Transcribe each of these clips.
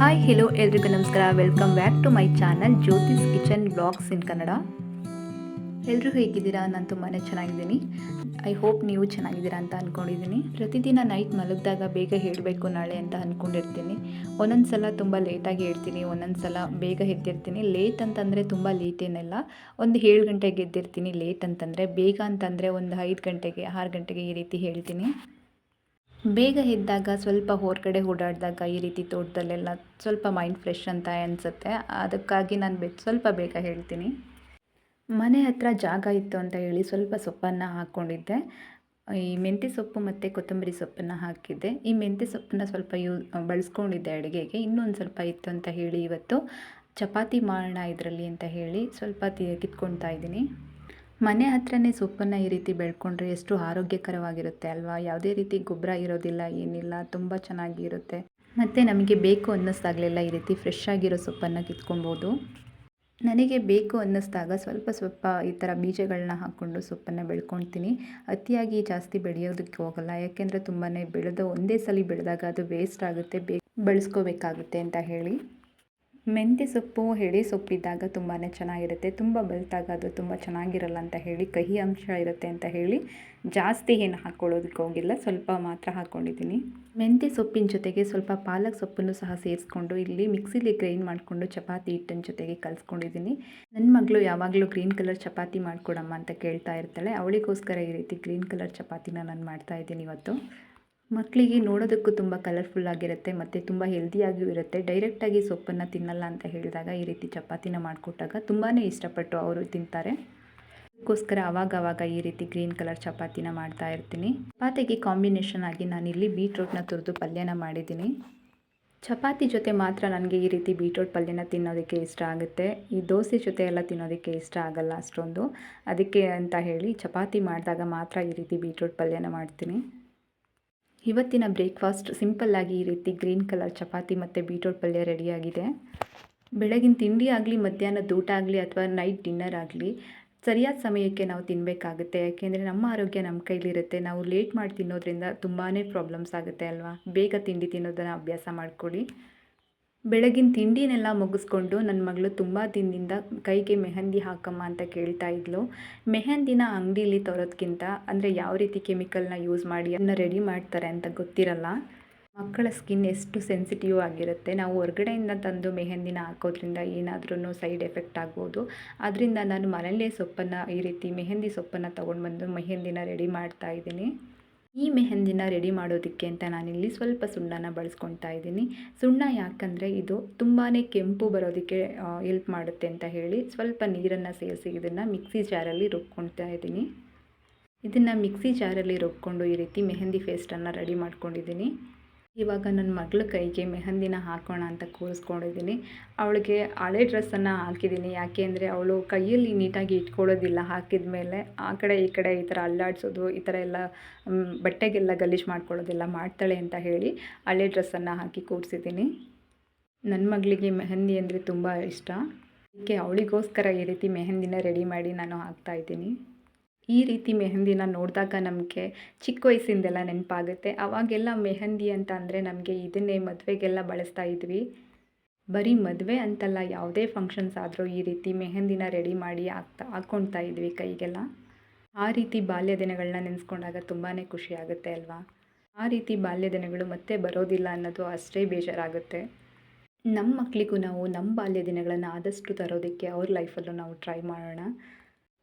Hi hello ಎಲ್ರಿಗೂ ನಮಸ್ಕಾರ. Welcome back to my channel Jyothi's kitchen blogs in Kannada ಎಲ್ಲರೂ ಹೇಗಿದ್ದೀರಾ? ನಾನು ತುಂಬಾ ಚೆನ್ನಾಗಿದ್ದೀನಿ. ಐ ಹೋಪ್ ನೀವು ಚೆನ್ನಾಗಿದ್ದೀರಾ ಅಂತ ಅಂದ್ಕೊಂಡಿದ್ದೀನಿ ಪ್ರತಿದಿನ ನೈಟ್ ಮಲಗಿದಾಗ ಬೇಗ ಹೇಳಬೇಕು ನಾಳೆ ಅಂತ ಅಂದ್ಕೊಂಡಿರ್ತೀನಿ ಒಂದೊಂದು ಸಲ ತುಂಬ ಲೇಟಾಗಿ ಹೇಳ್ತೀನಿ ಒಂದೊಂದು ಸಲ ಬೇಗ ಎದ್ದಿರ್ತೀನಿ ಲೇಟ್ ಅಂತಂದರೆ ತುಂಬ ಲೇಟ್ ಏನಿಲ್ಲ. ಒಂದು ಏಳು ಗಂಟೆಗೆ ಎದ್ದಿರ್ತೀನಿ ಲೇಟ್ ಅಂತಂದರೆ ಬೇಗ ಅಂತಂದರೆ ಒಂದು ಐದು ಗಂಟೆಗೆ, ಆರು ಗಂಟೆಗೆ ಈ ರೀತಿ ಹೇಳ್ತೀನಿ. ಬೇಗ ಎದ್ದಾಗ, ಸ್ವಲ್ಪ ಹೊರಗಡೆ ಓಡಾಡಿದಾಗ ಈ ರೀತಿ ತೋಟದಲ್ಲೆಲ್ಲ ಸ್ವಲ್ಪ ಮೈಂಡ್ ಫ್ರೆಶ್ ಅಂತ ಅನಿಸುತ್ತೆ. ಅದಕ್ಕಾಗಿ ನಾನು ಬೆ, ಸ್ವಲ್ಪ ಬೇಗ ಹೇಳ್ತೀನಿ. ಮನೆ ಹತ್ರ ಜಾಗ ಇತ್ತು ಅಂತ ಹೇಳಿ ಸ್ವಲ್ಪ ಸೊಪ್ಪನ್ನು ಹಾಕ್ಕೊಂಡಿದ್ದೆ ಈ ಮೆಂತ್ಯ ಸೊಪ್ಪು ಮತ್ತು ಕೊತ್ತಂಬರಿ ಸೊಪ್ಪನ್ನು ಹಾಕಿದ್ದೆ. ಈ ಮೆಂತ್ಯ ಸೊಪ್ಪನ್ನು ಸ್ವಲ್ಪ ಯೂ, ಬಳಸ್ಕೊಂಡಿದ್ದೆ ಅಡುಗೆಗೆ. ಇನ್ನೊಂದು ಸ್ವಲ್ಪ ಇತ್ತು ಅಂತ ಹೇಳಿ ಇವತ್ತು. ಚಪಾತಿ ಮಾಡೋಣ ಇದರಲ್ಲಿ ಅಂತ ಹೇಳಿ ಸ್ವಲ್ಪ ಕಿತ್ಕೊಳ್ತಾ ಇದ್ದೀನಿ. ಮನೆ ಹತ್ರನೇ ಸೊಪ್ಪನ್ನು ಈ ರೀತಿ ಬೆಳ್ಕೊಂಡ್ರೆ ಎಷ್ಟು ಆರೋಗ್ಯಕರವಾಗಿರುತ್ತೆ ಅಲ್ವಾ? ಯಾವುದೇ ರೀತಿ ಗೊಬ್ಬರ ಇರೋದಿಲ್ಲ, ಏನಿಲ್ಲ, ತುಂಬ ಚೆನ್ನಾಗಿರುತ್ತೆ. ಮತ್ತು ನಮಗೆ ಬೇಕು ಅನ್ನಿಸ್ದಾಗಲೆಲ್ಲ ಈ ರೀತಿ ಫ್ರೆಶ್ ಆಗಿರೋ ಸೊಪ್ಪನ್ನು ಕಿತ್ಕೊಬೋದು ನನಗೆ ಬೇಕು ಅನ್ನಿಸ್ದಾಗ ಸ್ವಲ್ಪ ಸ್ವಲ್ಪ ಈ ಥರ ಬೀಜಗಳನ್ನ ಹಾಕ್ಕೊಂಡು ಸೊಪ್ಪನ್ನು ಬೆಳ್ಕೊಳ್ತೀನಿ. ಅತಿಯಾಗಿ ಜಾಸ್ತಿ ಬೆಳೆಯೋದಕ್ಕೆ ಹೋಗಲ್ಲ. ಯಾಕೆಂದರೆ ತುಂಬಾ ಬೆಳೆದ ಒಂದೇ ಸಲ ಬೆಳೆದಾಗ ಅದು ವೇಸ್ಟ್ ಆಗುತ್ತೆ ಬೇ ಬಳಸ್ಕೋಬೇಕಾಗುತ್ತೆ ಅಂತ ಹೇಳಿ. ಮೆಂತ್ಯ ಸೊಪ್ಪು ಎಳೆ ಸೊಪ್ಪಿದ್ದಾಗ ತುಂಬಾ ಚೆನ್ನಾಗಿರುತ್ತೆ. ತುಂಬ ಬಲ್ತಾಗ ಅದು ತುಂಬ ಚೆನ್ನಾಗಿರಲ್ಲ ಅಂತ ಹೇಳಿ, ಕಹಿ ಅಂಶ ಇರುತ್ತೆ ಅಂತ ಹೇಳಿ ಜಾಸ್ತಿ ಏನು ಹಾಕ್ಕೊಳ್ಳೋದಕ್ಕೆ ಹೋಗಿಲ್ಲ. ಸ್ವಲ್ಪ ಮಾತ್ರ ಹಾಕ್ಕೊಂಡಿದ್ದೀನಿ ಮೆಂತ್ಯ ಸೊಪ್ಪಿನ ಜೊತೆಗೆ ಸ್ವಲ್ಪ ಪಾಲಕ್ ಸೊಪ್ಪನ್ನು ಸಹ ಸೇರಿಸ್ಕೊಂಡು ಇಲ್ಲಿ ಮಿಕ್ಸಿಲಿ ಗ್ರೈಂಡ್ ಮಾಡಿಕೊಂಡು ಚಪಾತಿ ಹಿಟ್ಟಿನ ಜೊತೆಗೆ ಕಲಿಸ್ಕೊಂಡಿದ್ದೀನಿ. ನನ್ನ ಮಗಳು ಯಾವಾಗಲೂ ಗ್ರೀನ್ ಕಲರ್ ಚಪಾತಿ ಮಾಡಿಕೊಡಮ್ಮ ಅಂತ ಕೇಳ್ತಾ ಇರ್ತಾಳೆ. ಅವಳಿಗೋಸ್ಕರ ಈ ರೀತಿ ಗ್ರೀನ್ ಕಲರ್ ಚಪಾತಿನ ನಾನು ಮಾಡ್ತಾಯಿದ್ದೀನಿ ಇವತ್ತು. ಮಕ್ಕಳಿಗೆ ನೋಡೋದಕ್ಕೂ ತುಂಬ ಕಲರ್ಫುಲ್ ಆಗಿರುತ್ತೆ ಮತ್ತು ತುಂಬ ಹೆಲ್ದಿಯಾಗಿಯೂ ಇರುತ್ತೆ. ಡೈರೆಕ್ಟಾಗಿ ಸೊಪ್ಪನ್ನು ತಿನ್ನಲ್ಲ ಅಂತ ಹೇಳಿದಾಗ ಈ ರೀತಿ ಚಪಾತಿನ ಮಾಡಿಕೊಟ್ಟಾಗ ತುಂಬಾ ಇಷ್ಟಪಟ್ಟು ಅವರು ತಿಂತಾರೆ. ಅದಕ್ಕೋಸ್ಕರ ಆವಾಗ ಆವಾಗ ಈ ರೀತಿ ಗ್ರೀನ್ ಕಲರ್ ಚಪಾತಿನ ಮಾಡ್ತಾ ಇರ್ತೀನಿ. ಚಪಾತಿಗೆ ಕಾಂಬಿನೇಷನ್ ಆಗಿ ನಾನಿಲ್ಲಿ ಬೀಟ್ರೂಟ್ನ ತುರಿದು ಪಲ್ಯನ ಮಾಡಿದ್ದೀನಿ. ಚಪಾತಿ ಜೊತೆ ಮಾತ್ರ ನನಗೆ ಈ ರೀತಿ ಬೀಟ್ರೂಟ್ ಪಲ್ಯನ ತಿನ್ನೋದಕ್ಕೆ ಇಷ್ಟ ಆಗುತ್ತೆ. ಈ ದೋಸೆ ಜೊತೆ ಎಲ್ಲ ತಿನ್ನೋದಕ್ಕೆ ಇಷ್ಟ ಆಗಲ್ಲ ಅಷ್ಟೊಂದು. ಅದಕ್ಕೆ ಅಂತ ಹೇಳಿ ಚಪಾತಿ ಮಾಡಿದಾಗ ಮಾತ್ರ ಈ ರೀತಿ ಬೀಟ್ರೂಟ್ ಪಲ್ಯನ ಮಾಡ್ತೀನಿ. ಇವತ್ತಿನ ಬ್ರೇಕ್ಫಾಸ್ಟ್ ಸಿಂಪಲ್ಲಾಗಿ ಈ ರೀತಿ ಗ್ರೀನ್ ಕಲರ್ ಚಪಾತಿ ಮತ್ತು ಬೀಟ್ರೋಟ್ ಪಲ್ಯ ರೆಡಿಯಾಗಿದೆ. ಬೆಳಗಿನ ತಿಂಡಿ ಆಗಲಿ, ಮಧ್ಯಾಹ್ನದ ಊಟ ಆಗಲಿ ಅಥವಾ ನೈಟ್ ಡಿನ್ನರ್ ಆಗಲಿ ಸರಿಯಾದ ಸಮಯಕ್ಕೆ ನಾವು ತಿನ್ನಬೇಕಾಗುತ್ತೆ ಯಾಕೆಂದರೆ ನಮ್ಮ ಆರೋಗ್ಯ ನಮ್ಮ ಕೈಲಿರುತ್ತೆ. ನಾವು ಲೇಟ್ ಮಾಡಿ ತಿನ್ನೋದ್ರಿಂದ ತುಂಬಾ ಪ್ರಾಬ್ಲಮ್ಸ್ ಆಗುತ್ತೆ ಅಲ್ವಾ? ಬೇಗ ತಿಂಡಿ ತಿನ್ನೋದನ್ನು ಅಭ್ಯಾಸ ಮಾಡಿಕೊಡಿ ಬೆಳಗಿನ ತಿಂಡಿನೆಲ್ಲ ಮುಗಿಸ್ಕೊಂಡು ನನ್ನ ಮಗಳು ತುಂಬ ದಿನದಿಂದ ಕೈಗೆ ಮೆಹಂದಿ ಹಾಕಮ್ಮ ಅಂತ ಕೇಳ್ತಾ ಇದ್ಲು. ಮೆಹಂದಿನ ಅಂಗಡಿಲಿ ತರೋದಕ್ಕಿಂತ ಅಂದರೆ ಯಾವ ರೀತಿ ಕೆಮಿಕಲ್ನ ಯೂಸ್ ಮಾಡಿ ಅದನ್ನ ರೆಡಿ ಮಾಡ್ತಾರೆ ಅಂತ ಗೊತ್ತಿರಲ್ಲ. ಮಕ್ಕಳ ಸ್ಕಿನ್ ಎಷ್ಟು ಸೆನ್ಸಿಟಿವ್ ಆಗಿರುತ್ತೆ. ನಾವು ಹೊರಗಡೆಯಿಂದ ತಂದು ಮೆಹಂದಿನ ಹಾಕೋದ್ರಿಂದ ಏನಾದ್ರೂ ಸೈಡ್ ಎಫೆಕ್ಟ್ ಆಗ್ಬೋದು. ಅದರಿಂದ ನಾನು ಮನೆಯಲ್ಲೇ ಸೊಪ್ಪನ್ನು ಈ ರೀತಿ ಮೆಹಂದಿ ಸೊಪ್ಪನ್ನು ತೊಗೊಂಡು ಬಂದು ಮೆಹಂದಿನ ರೆಡಿ ಮಾಡ್ತಾ ಇದ್ದೀನಿ. ಈ ಮೆಹಂದಿನ ರೆಡಿ ಮಾಡೋದಕ್ಕೆ ಅಂತ ನಾನಿಲ್ಲಿ ಸ್ವಲ್ಪ ಸುಣ್ಣನ ಬಳಸ್ಕೊತಾ ಇದ್ದೀನಿ. ಸುಣ್ಣ ಯಾಕಂದರೆ ಇದು ತುಂಬಾ ಕೆಂಪು ಬರೋದಕ್ಕೆ ಹೆಲ್ಪ್ ಮಾಡುತ್ತೆ ಅಂತ ಹೇಳಿ ಸ್ವಲ್ಪ ನೀರನ್ನು ಸೇರಿಸಿ ಇದನ್ನು ಮಿಕ್ಸಿ ಜಾರಲ್ಲಿ ರುಬ್ಕೊಳ್ತಾ ಇದ್ದೀನಿ. ಇದನ್ನು ಮಿಕ್ಸಿ ಜಾರಲ್ಲಿ ರುಬ್ಕೊಂಡು ಈ ರೀತಿ ಮೆಹಂದಿ ಫೇಸ್ಟನ್ನು ರೆಡಿ ಮಾಡ್ಕೊಂಡಿದ್ದೀನಿ. ಇವಾಗ ನನ್ನ ಮಗಳ ಕೈಗೆ ಮೆಹಂದಿನ ಹಾಕೋಣ ಅಂತ ಕೂರಿಸ್ಕೊಂಡಿದ್ದೀನಿ. ಅವಳಿಗೆ ಹಳೆ ಡ್ರೆಸ್ಸನ್ನು ಹಾಕಿದ್ದೀನಿ. ಯಾಕೆ ಅಂದರೆ ಅವಳು ಕೈಯಲ್ಲಿ ನೀಟಾಗಿ ಇಟ್ಕೊಳ್ಳೋದಿಲ್ಲ. ಹಾಕಿದ ಮೇಲೆ ಆ ಕಡೆ ಈ ಕಡೆ ಈ ಥರ ಅಲ್ಲಾಡಿಸೋದು, ಈ ಥರ ಎಲ್ಲ ಬಟ್ಟೆಗೆಲ್ಲ ಗಲೀಜು ಮಾಡ್ಕೊಳ್ಳೋದೆಲ್ಲ ಮಾಡ್ತಾಳೆ ಅಂತ ಹೇಳಿ ಹಳೆ ಡ್ರೆಸ್ಸನ್ನು ಹಾಕಿ ಕೂರಿಸಿದ್ದೀನಿ. ನನ್ನ ಮಗಳಿಗೆ ಮೆಹಂದಿ ಅಂದರೆ ತುಂಬ ಇಷ್ಟ. ಅದಕ್ಕೆ ಅವಳಿಗೋಸ್ಕರ ಈ ರೀತಿ ಮೆಹಂದಿನ ರೆಡಿ ಮಾಡಿ ನಾನು ಹಾಕ್ತಾಯಿದ್ದೀನಿ ಈ ರೀತಿ ಮೆಹಂದಿನ ನೋಡಿದಾಗ ನಮಗೆ ಚಿಕ್ಕ ವಯಸ್ಸಿಂದೆಲ್ಲ ನೆನಪಾಗುತ್ತೆ. ಆವಾಗೆಲ್ಲ ಮೆಹಂದಿ ಅಂತ ಅಂದರೆ ನಮಗೆ ಇದನ್ನೇ ಮದುವೆಗೆಲ್ಲ ಬಳಸ್ತಾ ಇದ್ವಿ. ಬರೀ ಮದುವೆ ಅಂತಲ್ಲ, ಯಾವುದೇ ಫಂಕ್ಷನ್ಸ್ ಆದರೂ ಈ ರೀತಿ ಮೆಹಂದಿನ ರೆಡಿ ಮಾಡಿ ಹಾಕ್ತಾ ಹಾಕ್ಕೊಳ್ತಾ ಇದ್ವಿ ಕೈಗೆಲ್ಲ. ಆ ರೀತಿ ಬಾಲ್ಯ ದಿನಗಳನ್ನ ನೆನೆಸ್ಕೊಂಡಾಗ ತುಂಬಾ ಖುಷಿ ಆಗುತ್ತೆ ಅಲ್ವಾ? ಆ ರೀತಿ ಬಾಲ್ಯ ದಿನಗಳು ಮತ್ತೆ ಬರೋದಿಲ್ಲ ಅನ್ನೋದು ಅಷ್ಟೇ ಬೇಜಾರಾಗುತ್ತೆ. ನಮ್ಮ ಮಕ್ಕಳಿಗೂ ನಾವು ನಮ್ಮ ಬಾಲ್ಯ ದಿನಗಳನ್ನು ಆದಷ್ಟು ತರೋದಕ್ಕೆ ಅವ್ರ ಲೈಫಲ್ಲೂ ನಾವು ಟ್ರೈ ಮಾಡೋಣ.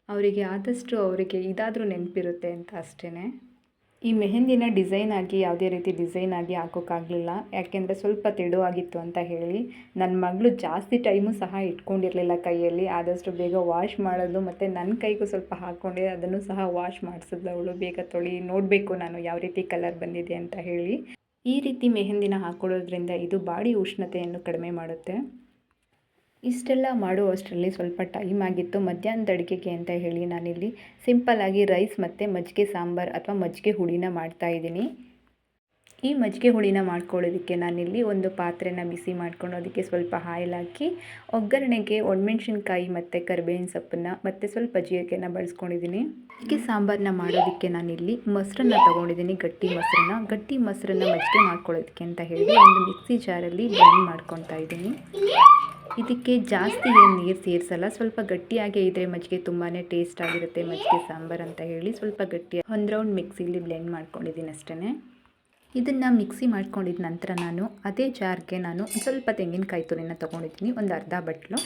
ಅವರಿಗೆ ಆದಷ್ಟು ಅವರಿಗೆ ಇದಾದರೂ ನೆನಪಿರುತ್ತೆ ಅಂತ ಅಷ್ಟೇ ಈ ಮೆಹಂದಿನ ಡಿಸೈನ್ ಆಗಿ, ಯಾವುದೇ ರೀತಿ ಡಿಸೈನ್ ಆಗಿ ಹಾಕೋಕ್ಕಾಗಲಿಲ್ಲ. ಯಾಕೆಂದರೆ ಸ್ವಲ್ಪ ತೆಳುವಾಗಿತ್ತು ಅಂತ ಹೇಳಿ. ನನ್ನ ಮಗಳು ಜಾಸ್ತಿ ಟೈಮು ಸಹ ಇಟ್ಕೊಂಡಿರಲಿಲ್ಲ ಕೈಯಲ್ಲಿ. ಆದಷ್ಟು ಬೇಗ ವಾಶ್ ಮಾಡೋದು ಮತ್ತು ನನ್ನ ಕೈಗೂ ಸ್ವಲ್ಪ ಹಾಕ್ಕೊಂಡೆ ಅದನ್ನು ಸಹ ವಾಶ್ ಮಾಡಿಸಿದ್ಲು ಅವಳು. ಬೇಗ ತೊಳಿ, ನೋಡಬೇಕು ನಾನು ಯಾವ ರೀತಿ ಕಲರ್ ಬಂದಿದೆ ಅಂತ ಹೇಳಿ. ಈ ರೀತಿ ಮೆಹಂದಿನ ಹಾಕ್ಕೊಳ್ಳೋದ್ರಿಂದ ಇದು ಬಾಡಿ ಉಷ್ಣತೆಯನ್ನು ಕಡಿಮೆ ಮಾಡುತ್ತೆ. ಇಷ್ಟೆಲ್ಲ ಮಾಡುವಷ್ಟರಲ್ಲಿ ಸ್ವಲ್ಪ ಟೈಮ್ ಆಗಿತ್ತು. ಮಧ್ಯಾಹ್ನದ ಅಡುಗೆಗೆ ಅಂತ ಹೇಳಿ ನಾನಿಲ್ಲಿ ಸಿಂಪಲ್ಲಾಗಿ ರೈಸ್ ಮತ್ತು ಮಜ್ಜಿಗೆ ಸಾಂಬಾರು ಅಥವಾ ಮಜ್ಜಿಗೆ ಹುಳಿನ ಮಾಡ್ತಾಯಿದ್ದೀನಿ ಈ ಮಜ್ಜಿಗೆ ಹುಳಿನ ಮಾಡ್ಕೊಳ್ಳೋದಕ್ಕೆ ನಾನಿಲ್ಲಿ ಒಂದು ಪಾತ್ರೆನ ಬಿಸಿ ಮಾಡ್ಕೊಂಡು ಅದಕ್ಕೆ ಸ್ವಲ್ಪ ಹಾಯಿಲ್ ಹಾಕಿ, ಒಗ್ಗರಣೆಗೆ ಒಣಮೆಣ್ಸಿನ್ಕಾಯಿ ಮತ್ತು ಕರಿಬೇವಿನ ಸೊಪ್ಪನ್ನ ಮತ್ತು ಸ್ವಲ್ಪ ಜೀರಿಗೆನ ಬಳಸ್ಕೊಂಡಿದ್ದೀನಿ. ಮಜ್ಜಿಗೆ ಸಾಂಬಾರನ್ನ ಮಾಡೋದಕ್ಕೆ ನಾನಿಲ್ಲಿ ಮೊಸರನ್ನ ತೊಗೊಂಡಿದ್ದೀನಿ, ಗಟ್ಟಿ ಮೊಸರನ್ನ. ಗಟ್ಟಿ ಮೊಸರನ್ನ ಮಜ್ಜಿಗೆ ಮಾಡ್ಕೊಳ್ಳೋದಕ್ಕೆ ಅಂತ ಹೇಳಿ ಒಂದು ಮಿಕ್ಸಿ ಜಾರಲ್ಲಿ ಬ್ಲೆಂಡ್ ಮಾಡ್ಕೊತಾ ಇದ್ದೀನಿ. ಇದಕ್ಕೆ ಜಾಸ್ತಿ ಏನು ನೀರು ಸೇರಿಸಲ್ಲ. ಸ್ವಲ್ಪ ಗಟ್ಟಿಯಾಗೇ ಇದ್ದರೆ ಮಜ್ಜಿಗೆ ತುಂಬಾ ಟೇಸ್ಟ್ ಆಗಿರುತ್ತೆ. ಮಜ್ಜಿಗೆ ಸಾಂಬಾರು ಅಂತ ಹೇಳಿ ಸ್ವಲ್ಪ ಗಟ್ಟಿ ಒಂದು ರೌಂಡ್ ಮಿಕ್ಸಿಲಿ ಬ್ಲೆಂಡ್ ಮಾಡ್ಕೊಂಡಿದ್ದೀನಿ ಅಷ್ಟೇ ಇದನ್ನು ಮಿಕ್ಸಿ ಮಾಡ್ಕೊಂಡಿದ್ದ ನಂತರ ನಾನು ಅದೇ ಜಾರ್ಗೆ ನಾನು ಸ್ವಲ್ಪ ತೆಂಗಿನಕಾಯಿ ತುರಿನ ತೊಗೊಂಡಿದ್ದೀನಿ. ಒಂದು ಅರ್ಧ ಬಟ್ಲು.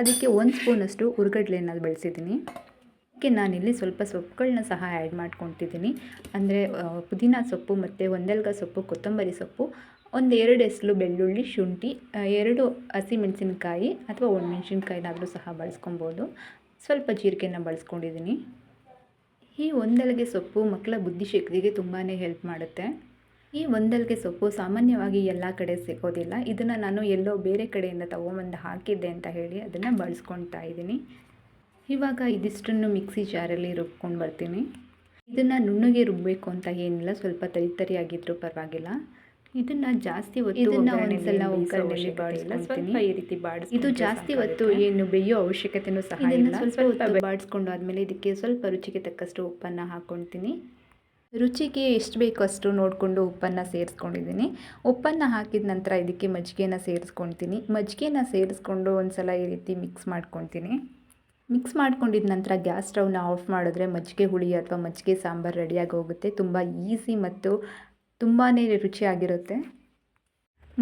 ಅದಕ್ಕೆ ಒಂದು ಸ್ಪೂನಷ್ಟು ಹುರ್ಗಡ್ಲೆನ ಬೆಳೆಸಿದ್ದೀನಿ. ಅದಕ್ಕೆ ನಾನಿಲ್ಲಿ ಸ್ವಲ್ಪ ಸೊಪ್ಪುಗಳನ್ನ ಸಹ ಆ್ಯಡ್ ಮಾಡ್ಕೊತಿದ್ದೀನಿ. ಅಂದರೆ ಪುದೀನ ಸೊಪ್ಪು ಮತ್ತು ಒಂದೆಲ್ಗ ಸೊಪ್ಪು, ಕೊತ್ತಂಬರಿ ಸೊಪ್ಪು ಒಂದು ಎರಡು ಎಸ್ಲು ಬೆಳ್ಳುಳ್ಳಿ, ಶುಂಠಿ ಎರಡು ಹಸಿಮೆಣಸಿನ್ಕಾಯಿ ಅಥವಾ ಒಣಮೆಣ್ಸಿನ್ಕಾಯಿನಾದರೂ ಸಹ ಬಳಸ್ಕೊಬೋದು. ಸ್ವಲ್ಪ ಜೀರಿಗೆನ ಬಳಸ್ಕೊಂಡಿದ್ದೀನಿ. ಈ ಒಂದೆಲಗೆ ಸೊಪ್ಪು ಮಕ್ಕಳ ಬುದ್ಧಿಶಕ್ತಿಗೆ ತುಂಬಾ ಹೆಲ್ಪ್ ಮಾಡುತ್ತೆ. ಈ ಒಂದೆಲಗೆ ಸೊಪ್ಪು ಸಾಮಾನ್ಯವಾಗಿ ಎಲ್ಲ ಕಡೆ ಸಿಗೋದಿಲ್ಲ. ಇದನ್ನು ನಾನು ಎಲ್ಲೋ ಬೇರೆ ಕಡೆಯಿಂದ ತೊಗೊಂಬಂದು ಹಾಕಿದ್ದೆ ಅಂತ ಹೇಳಿ ಅದನ್ನು ಬಳಸ್ಕೊತಾ ಇದ್ದೀನಿ. ಇವಾಗ ಇದಿಷ್ಟನ್ನು ಮಿಕ್ಸಿ ಜಾರಲ್ಲಿ ರುಬ್ಕೊಂಡು ಬರ್ತೀನಿ. ಇದನ್ನು ನುಣ್ಣಗೆ ರುಬ್ಬಬೇಕು ಅಂತ ಏನಿಲ್ಲ. ಸ್ವಲ್ಪ ತರಿ ತರಿಯಾಗಿದ್ದರೂ ಪರವಾಗಿಲ್ಲ. ಇದನ್ನು ಜಾಸ್ತಿ ಹೊತ್ತು ಒಂದ್ಸಲ ಬಾಡಿಸ್ಕೊಳ್ತೀನಿ. ಸ್ವಲ್ಪ ಈ ರೀತಿ ಬಾಡಿಸ್ ಇದು ಜಾಸ್ತಿ ಹೊತ್ತು ಏನು ಬೇಯೋ ಅವಶ್ಯಕತೆನೂ ಸಹ ಇಲ್ಲ. ಸ್ವಲ್ಪ ಹೊತ್ತು ಬಾಡಿಸ್ಕೊಂಡು ಆದಮೇಲೆ ಇದಕ್ಕೆ ಸ್ವಲ್ಪ ರುಚಿಗೆ ತಕ್ಕಷ್ಟು ಉಪ್ಪನ್ನು ಹಾಕ್ಕೊಳ್ತೀನಿ. ರುಚಿಗೆ ಎಷ್ಟು ಬೇಕೋ ಅಷ್ಟು ನೋಡಿಕೊಂಡು ಉಪ್ಪನ್ನು ಸೇರಿಸ್ಕೊಂಡಿದ್ದೀನಿ. ಉಪ್ಪನ್ನು ಹಾಕಿದ ನಂತರ ಇದಕ್ಕೆ ಮಜ್ಜಿಗೆನ ಸೇರಿಸ್ಕೊಳ್ತೀನಿ. ಮಜ್ಜಿಗೆನ ಸೇರಿಸ್ಕೊಂಡು ಒಂದು ಸಲ ಈ ರೀತಿ ಮಿಕ್ಸ್ ಮಾಡ್ಕೊತೀನಿ ಮಿಕ್ಸ್ ಮಾಡ್ಕೊಂಡಿದ ನಂತರ ಗ್ಯಾಸ್ ಸ್ಟವ್ನ ಆಫ್ ಮಾಡಿದ್ರೆ ಮಜ್ಜಿಗೆ ಹುಳಿ ಅಥವಾ ಮಜ್ಜಿಗೆ ಸಾಂಬಾರು ರೆಡಿಯಾಗಿ ಹೋಗುತ್ತೆ. ತುಂಬ ಈಸಿ ಮತ್ತು ತುಂಬಾ ರುಚಿಯಾಗಿರುತ್ತೆ.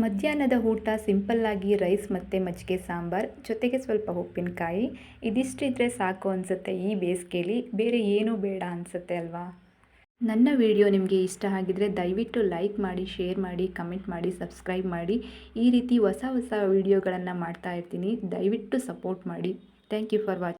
ಮಧ್ಯಾಹ್ನದ ಊಟ ಸಿಂಪಲ್ಲಾಗಿ ರೈಸ್ ಮತ್ತು ಮಜ್ಜಿಗೆ ಸಾಂಬಾರು, ಜೊತೆಗೆ ಸ್ವಲ್ಪ ಉಪ್ಪಿನಕಾಯಿ. ಇದಿಷ್ಟಿದ್ರೆ ಸಾಕು ಅನಿಸುತ್ತೆ ಈ ಬೇಸಿಗೆಲಿ. ಬೇರೆ ಏನೂ ಬೇಡ ಅನಿಸುತ್ತೆ ಅಲ್ವಾ? ನನ್ನ ವಿಡಿಯೋ ನಿಮಗೆ ಇಷ್ಟ ಆಗಿದರೆ ದಯವಿಟ್ಟು ಲೈಕ್ ಮಾಡಿ, ಶೇರ್ ಮಾಡಿ, ಕಮೆಂಟ್ ಮಾಡಿ, ಸಬ್ಸ್ಕ್ರೈಬ್ ಮಾಡಿ. ಈ ರೀತಿ ಹೊಸ ಹೊಸ ವಿಡಿಯೋಗಳನ್ನು ಮಾಡ್ತಾ ಇರ್ತೀನಿ. ದಯವಿಟ್ಟು ಸಪೋರ್ಟ್ ಮಾಡಿ. Thank you for watching